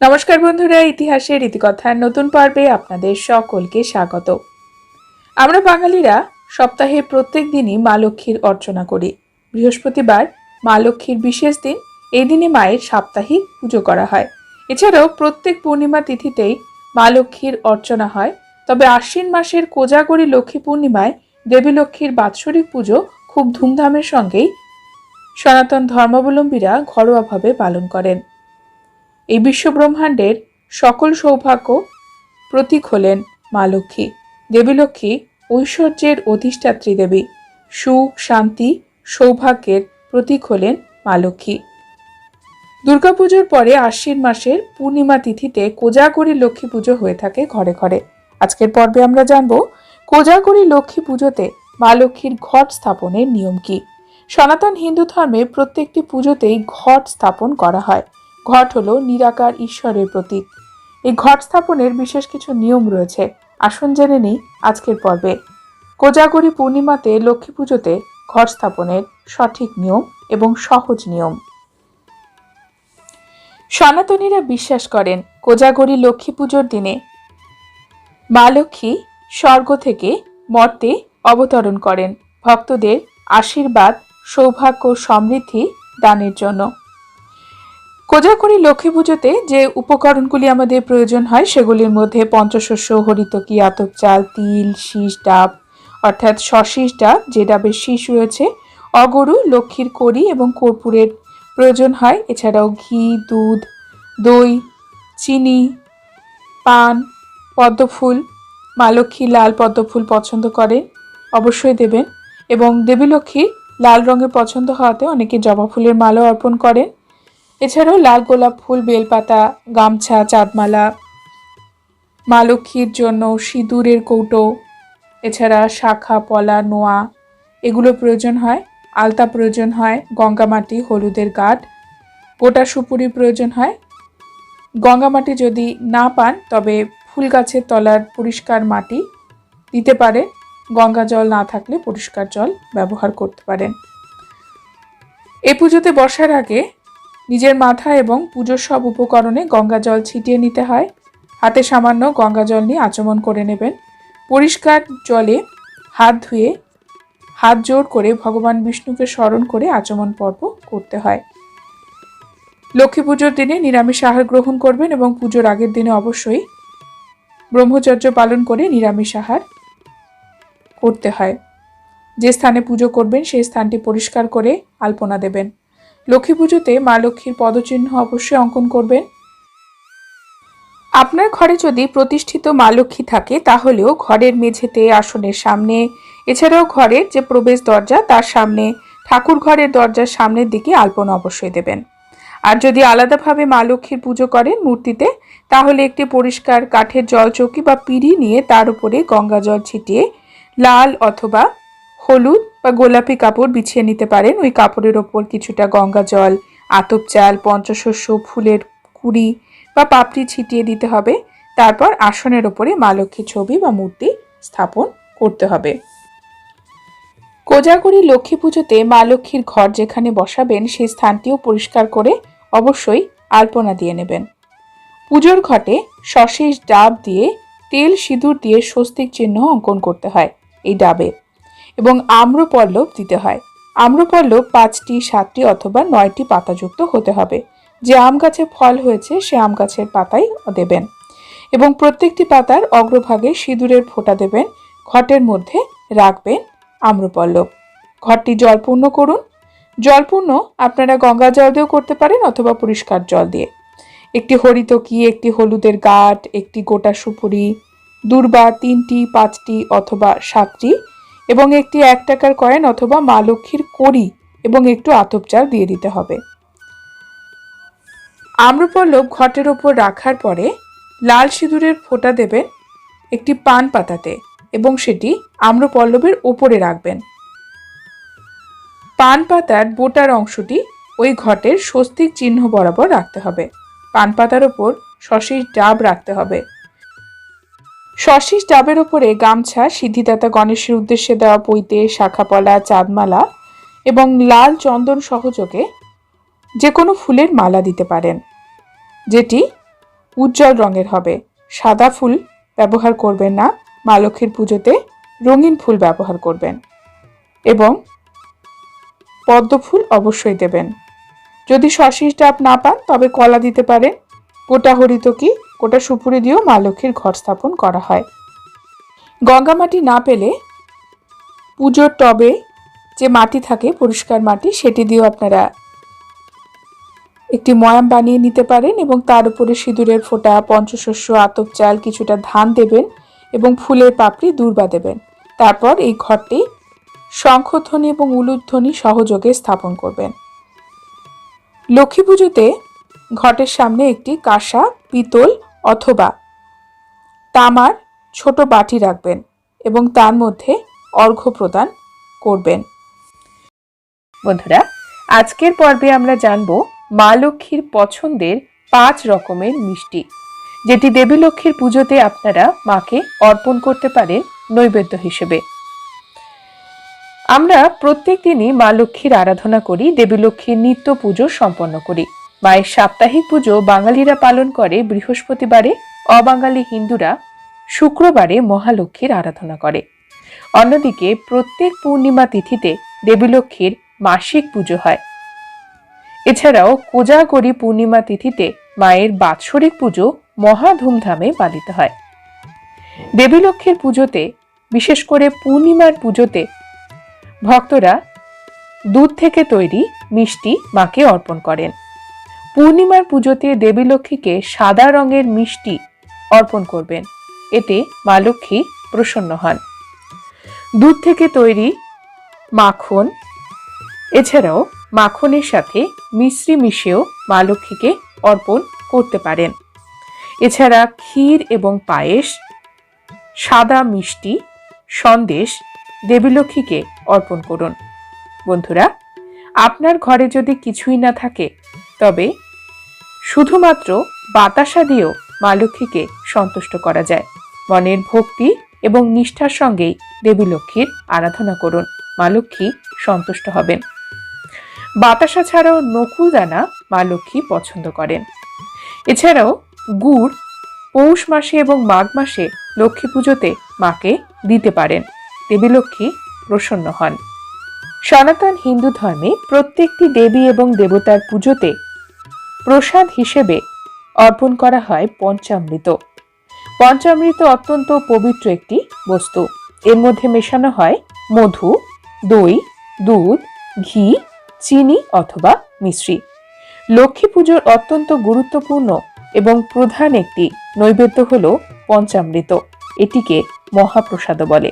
নমস্কার বন্ধুরা, ইতিহাসের ইতিকথার নতুন পর্বে আপনাদের সকলকে স্বাগত। আমরা বাঙালিরা সপ্তাহে প্রত্যেক দিনই মা লক্ষ্মীর অর্চনা করি। বৃহস্পতিবার মা লক্ষ্মীর বিশেষ দিন, এই দিনে মায়ের সাপ্তাহিক পুজো করা হয়। এছাড়াও প্রত্যেক পূর্ণিমা তিথিতেই মা লক্ষ্মীর অর্চনা হয়। তবে আশ্বিন মাসের কোজাগরী লক্ষ্মী পূর্ণিমায় দেবী লক্ষ্মীর বাৎসরিক পুজো খুব ধুমধামের সঙ্গেই সনাতন ধর্মাবলম্বীরা ঘরোয়াভাবে পালন করেন। এই বিশ্বব্রহ্মাণ্ডের সকল সৌভাগ্য প্রতীক হলেন মা লক্ষ্মী। দেবী লক্ষ্মী ঐশ্বর্যের অধিষ্ঠাত্রী দেবী। সুখ, শান্তি, সৌভাগ্যের প্রতীক হলেন মা লক্ষ্মী। দুর্গাপুজোর পরে আশ্বিন মাসের পূর্ণিমা তিথিতে কোজাগরী লক্ষ্মী পুজো হয়ে থাকে ঘরে ঘরে। আজকের পর্বে আমরা জানব, কোজাগরী লক্ষ্মী পুজোতে মা লক্ষ্মীর ঘট স্থাপনের নিয়ম কি? সনাতন হিন্দু ধর্মে প্রত্যেকটি পুজোতেই ঘট স্থাপন করা হয়। ঘট হল নিরাকার ঈশ্বরের প্রতীক। এই ঘট স্থাপনের বিশেষ কিছু নিয়ম রয়েছে। আসুন জেনে নেই আজকের পর্বে। কোজাগরী পূর্ণিমাতে লক্ষ্মী পুজোতে ঘট স্থাপনের সঠিক নিয়ম এবং সহজ নিয়ম। সনাতনীরা বিশ্বাস করেন কোজাগরী লক্ষ্মী পুজোর দিনে মা লক্ষ্মী স্বর্গ থেকে মর্তে অবতরণ করেন। ভক্তদের আশীর্বাদ, সৌভাগ্য সমৃদ্ধি দানের জন্য। কোজাগরী লক্ষ্মী পুজোতে যে উপকরণগুলি আমাদের প্রয়োজন হয়, সেগুলির মধ্যে পঞ্চশস্য, হরিতকি, আতপ চাল, তিল, শীষ, ডাব, অর্থাৎ সশীষ ডাব, যে ডাবের শীষ রয়েছে, অগরু, লক্ষ্মীর কড়ি এবং কর্পূরের প্রয়োজন হয়। এছাড়াও ঘি, দুধ, দই, চিনি, পান, পদ্মফুল, মা লক্ষ্মী লাল পদ্মফুল পছন্দ করে, অবশ্যই দেবেন। এবং দেবী লক্ষ্মী লাল রঙের পছন্দ হওয়াতে অনেকে জবা ফুলের মালাও অর্পণ করেন। এছাড়াও লাল গোলাপ ফুল, বেলপাতা, গামছা, চাঁদমালা, মা লক্ষ্মীর জন্য সিঁদুরের কৌটো, এছাড়া শাখা, পলা, নোয়া, এগুলো প্রয়োজন হয়। আলতা প্রয়োজন হয় গঙ্গামাটি হলুদের গাঠ গোটা সুপুরি প্রয়োজন হয়। গঙ্গামাটি যদি না পান, তবে ফুল গাছের তলার পরিষ্কার মাটি দিতে পারে গঙ্গা জল না থাকলে পরিষ্কার জল ব্যবহার করতে পারেন। এ পুজোতে বসার আগে নিজের মাথা এবং পুজোর সব উপকরণে গঙ্গা জল ছিটিয়ে নিতে হয়। হাতে সামান্য গঙ্গা জল নিয়ে আচমন করে নেবেন। পরিষ্কার জলে হাত ধুয়ে হাত জোর করে ভগবান বিষ্ণুকে স্মরণ করে আচমন পর্ব করতে হয়। লক্ষ্মী পুজোর দিনে নিরামিষ আহার গ্রহণ করবেন এবং পুজোর আগের দিনে অবশ্যই ব্রহ্মচর্য পালন করে নিরামিষ আহার করতে হয়। যে স্থানে পুজো করবেন, সেই স্থানটি পরিষ্কার করে আলপনা দেবেন। লক্ষ্মী পুজোতে মা লক্ষ্মীর পদচিহ্ন অবশ্যই অঙ্কন করবেন। আপনার ঘরে যদি প্রতিষ্ঠিত মা লক্ষ্মী থাকে, তাহলেও ঘরের মেঝেতে, আসনের সামনে, এছাড়াও ঘরের যে প্রবেশ দরজা, তার সামনে, ঠাকুর ঘরের দরজার সামনের দিকে আলপনা অবশ্যই দেবেন। আর যদি আলাদাভাবে মা লক্ষ্মীর পুজো করেন মূর্তিতে, তাহলে একটি পরিষ্কার কাঠের জলচৌকি বা পিঁড়ি নিয়ে তার উপরে গঙ্গা জল ছিটিয়ে, লাল অথবা হলুদ বা গোলাপি কাপড় বিছিয়ে নিতে পারেন। ওই কাপড়ের ওপর কিছুটা গঙ্গা জল, আতপ চাল, পঞ্চশস্য, ফুলের কুড়ি বা পাপড়ি ছিটিয়ে দিতে হবে। তারপর আসনের ওপরে মা লক্ষ্মীর ছবি বা মূর্তি স্থাপন করতে হবে। কোজাগরী লক্ষ্মী পুজোতে মা লক্ষ্মীর ঘর যেখানে বসাবেন, সেই স্থানটিও পরিষ্কার করে অবশ্যই আলপনা দিয়ে নেবেন। পুজোর ঘটে সশেষ ডাব দিয়ে তেল, সিঁদুর দিয়ে স্বস্তিক চিহ্ন অঙ্কন করতে হয়। এই ডাবে এবং আম্রপল্লব দিতে হয়। আম্রপল্লব পাঁচটি, সাতটি অথবা নয়টি পাতাযুক্ত হতে হবে। যে আম গাছে ফল হয়েছে, সে আম গাছের পাতাই দেবেন। এবং প্রত্যেকটি পাতার অগ্রভাগে সিঁদুরের ফোঁটা দেবেন। ঘটের মধ্যে রাখবেন আম্রপল্লব। ঘরটি জলপূর্ণ করুন। জলপূর্ণ আপনারা গঙ্গা জল দিয়েও করতে পারেন অথবা পরিষ্কার জল দিয়ে। একটি হরিতকি একটি হলুদের গাঠ একটি গোটা সুপুরি, দুর্বা তিনটি, পাঁচটি অথবা সাতটি এবং একটি এক টাকার কয়েন অথবা মা লক্ষ্মীর কড়ি এবং একটু আতপ চাল দিয়ে দিতে হবে। আম্রপল্লব ঘটের ওপর রাখার পরে লাল সিঁদুরের ফোঁটা দেবেন একটি পান পাতাতে এবং সেটি আম্রপল্লবের ওপরে রাখবেন। পান পাতার বোটার অংশটি ওই ঘটের স্বস্তিক চিহ্ন বরাবর রাখতে হবে। পান পাতার ওপর সশীষ ডাব রাখতে হবে। সশীষ ডাবের ওপরে গামছা, সিদ্ধিদাতা গণেশের উদ্দেশ্যে দেওয়া পৈতে শাখাপলা, চাঁদমালা এবং লাল চন্দন সহযোগে যে কোনো ফুলের মালা দিতে পারেন, যেটি উজ্জ্বল রঙের হবে। সাদা ফুল ব্যবহার করবেন না মা লক্ষ্মীর পুজোতে রঙিন ফুল ব্যবহার করবেন এবং পদ্ম ফুল অবশ্যই দেবেন। যদি সশীষ ডাব না পান, তবে কলা দিতে পারেন। গোটা হরিতকি গোটা সুপুরি দিয়েও মা লক্ষ্মীর ঘর স্থাপন করা হয়। গঙ্গা মাটি না পেলে পুজোর টবে যে মাটি থাকে, পরিষ্কার মাটি, সেটি দিয়েও আপনারা একটি ময়াম বানিয়ে নিতে পারেন এবং তার উপরে সিঁদুরের ফোঁটা, পঞ্চশস্য, আতপ চাল, কিছুটা ধান দেবেন এবং ফুলের পাপড়ি, দূর্বা দেবেন। তারপর এই ঘরটি শঙ্খধ্বনি এবং উলুধ্বনি সহযোগে স্থাপন করবেন। লক্ষ্মী পুজোতে ঘটের সামনে একটি কাঁসা, পিতল অথবা তামার ছোট বাটি রাখবেন এবং তার মধ্যে অর্ঘ্য প্রদান করবেন। বন্ধুরা, আজকের পর্বে আমরা জানব মা লক্ষ্মীর পছন্দের পাঁচ রকমের মিষ্টি, যেটি দেবী লক্ষ্মীর পুজোতে আপনারা মাকে অর্পণ করতে পারেন নৈবেদ্য হিসেবে। আমরা প্রত্যেক দিনই মা লক্ষ্মীর আরাধনা করি, দেবী লক্ষ্মীর নিত্য পুজো সম্পন্ন করি। মায়ের সাপ্তাহিক পুজো বাঙালিরা পালন করে বৃহস্পতিবারে। অবাঙালি হিন্দুরা শুক্রবারে মহালক্ষ্মীর আরাধনা করে। অন্যদিকে প্রত্যেক পূর্ণিমা তিথিতে দেবী লক্ষ্মীর মাসিক পুজো হয়। এছাড়াও কোজাগরি পূর্ণিমা তিথিতে মায়ের বাৎসরিক পুজো মহা ধুমধামে পালিত হয়। দেবী লক্ষ্মীর পুজোতে, বিশেষ করে পূর্ণিমার পুজোতে, ভক্তরা দুধ থেকে তৈরি মিষ্টি মাকে অর্পণ করেন। পূর্ণিমার পুজোতে দেবী লক্ষ্মীকে সাদা রঙের মিষ্টি অর্পণ করবেন। এতে মা লক্ষ্মী প্রসন্ন হন। দুধ থেকে তৈরি মাখন, এছাড়াও মাখনের সাথে মিশ্রি মিশিয়েও মা লক্ষ্মীকে অর্পণ করতে পারেন। এছাড়া ক্ষীর এবং পায়েস, সাদা মিষ্টি সন্দেশ দেবীলক্ষ্মীকে অর্পণ করুন। বন্ধুরা, আপনার ঘরে যদি কিছুই না থাকে, তবে শুধুমাত্র বাতাসা দিয়েও মা লক্ষ্মীকে সন্তুষ্ট করা যায়। মনের ভক্তি এবং নিষ্ঠার সঙ্গেই দেবী লক্ষ্মীর আরাধনা করুন। মা লক্ষ্মী সন্তুষ্ট হবেন। বাতাসা ছাড়াও নকুল দানা মা লক্ষ্মী পছন্দ করেন। এছাড়াও গুড় পৌষ মাসে এবং মাঘ মাসে লক্ষ্মী পুজোতে মাকে দিতে পারেন। দেবী লক্ষ্মী প্রসন্ন হন। সনাতন হিন্দু ধর্মে প্রত্যেকটি দেবী এবং দেবতার পুজোতে প্রসাদ হিসেবে অর্পণ করা হয় পঞ্চামৃত। পঞ্চামৃত অত্যন্ত পবিত্র একটি বস্তু। এর মধ্যে মেশানো হয় মধু, দই, দুধ, ঘি, চিনি অথবা মিশ্রি। লক্ষ্মী পুজোর অত্যন্ত গুরুত্বপূর্ণ এবং প্রধান একটি নৈবেদ্য হল পঞ্চামৃত। এটিকে মহাপ্রসাদ বলে।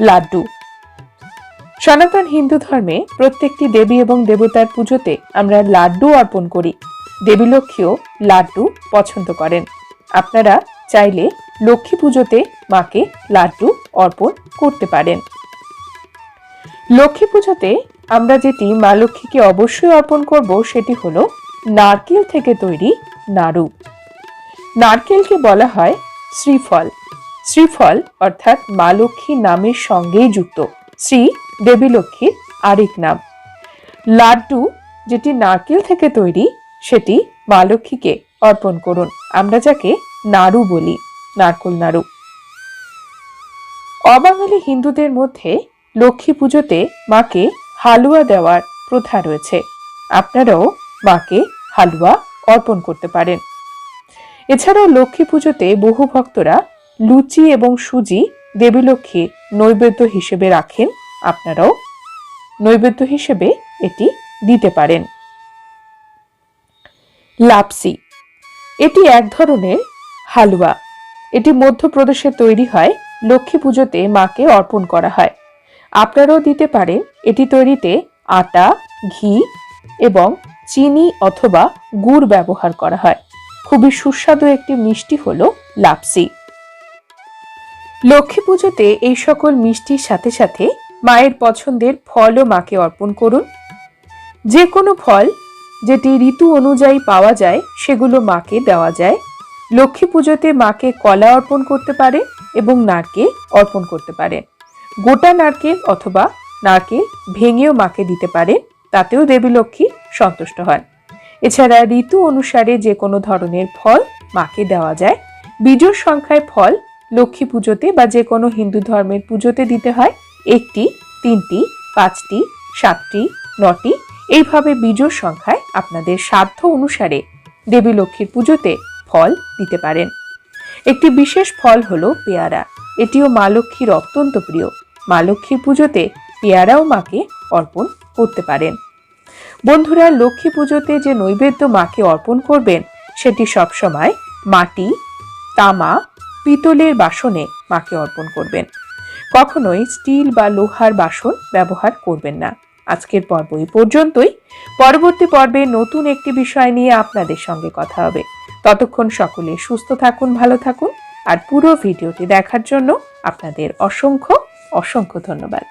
লাড্ডু। সনাতন হিন্দু ধর্মে প্রত্যেকটি দেবী এবং দেবতার পুজোতে আমরা লাড্ডু অর্পণ করি। দেবী লক্ষ্মীও লাড্ডু পছন্দ করেন। আপনারা চাইলে লক্ষ্মী পুজোতে মাকে লাড্ডু অর্পণ করতে পারেন। লক্ষ্মী পুজোতে আমরা যেটি মা লক্ষ্মীকে অবশ্যই অর্পণ করব সেটি হলো নারকেল থেকে তৈরি নাড়ু। নারকেলকে বলা হয় শ্রীফল। শ্রীফল অর্থাৎ মা লক্ষ্মী নামের সঙ্গেই যুক্ত। শ্রী দেবী লক্ষ্মীর আরেক নাম। লাড্ডু যেটি নারকেল থেকে তৈরি, সেটি মা লক্ষ্মীকে অর্পণ করুন। আমরা যাকে নাড়ু বলি, নারকোল নাড়ু। অবাঙালি হিন্দুদের মধ্যে লক্ষ্মী পুজোতে মাকে হালুয়া দেওয়ার প্রথা রয়েছে। আপনারাও মাকে হালুয়া অর্পণ করতে পারেন। এছাড়াও লক্ষ্মী পুজোতে বহু ভক্তরা লুচি এবং সুজি দেবী লক্ষ্মীর নৈবেদ্য হিসেবে রাখেন, আপনারাও নৈবেদ্য হিসেবে এটি দিতে পারেন। লাপসি। এটি এক ধরনের হালুয়া। এটি মধ্যপ্রদেশে তৈরি হয়, লক্ষ্মী পুজোতে মাকে অর্পণ করা হয়। আপনারাও দিতে পারেন, এটি তৈরিতে আটা, ঘি এবং চিনি অথবা গুড় ব্যবহার করা হয়। খুবই সুস্বাদু একটি মিষ্টি হল লাপসি। লক্ষ্মী পুজোতে এই সকল মিষ্টির সাথে সাথে মায়ের পছন্দের ফলও মাকে অর্পণ করুন। যে কোনো ফল যেটি ঋতু অনুযায়ী পাওয়া যায়, সেগুলো মাকে দেওয়া যায়। লক্ষ্মী পুজোতে মাকে কলা অর্পণ করতে পারে এবং নারকেল অর্পণ করতে পারে। গোটা নারকেল অথবা নারকেল ভেঙেও মাকে দিতে পারে, তাতেও দেবী লক্ষ্মী সন্তুষ্ট হন। এছাড়া ঋতু অনুসারে যে কোনো ধরনের ফল মাকে দেওয়া যায়। বিজোড় সংখ্যায় ফল লক্ষ্মী পুজোতে বা যে কোনো হিন্দু ধর্মের পুজোতে দিতে হয় একটি, তিনটি, পাঁচটি, সাতটি, নটি, এইভাবে বিজোড় সংখ্যায় আপনাদের সাধ্য অনুসারে দেবী লক্ষ্মীর পুজোতে ফল দিতে পারেন। একটি বিশেষ ফল হলো পেয়ারা। এটিও মা লক্ষ্মীর অত্যন্ত প্রিয়। মা লক্ষ্মীর পুজোতে পেয়ারাও মাকে অর্পণ করতে পারেন। বন্ধুরা, লক্ষ্মী পুজোতে যে নৈবেদ্য মাকে অর্পণ করবেন, সেটি সবসময় মাটি, তামা পিতলের বাসনে মাকে অর্পণ করবেন। কখনোই স্টিল বা লোহার বাসন ব্যবহার করবেন না। আজকের পর্ব এই পর্যন্তই। পরবর্তী পর্বে নতুন একটি বিষয় নিয়ে আপনাদের সঙ্গে কথা হবে। ততক্ষণ সকলে সুস্থ থাকুন, ভালো থাকুন। আর পুরো ভিডিওটি দেখার জন্য আপনাদের অসংখ্য অসংখ্য ধন্যবাদ।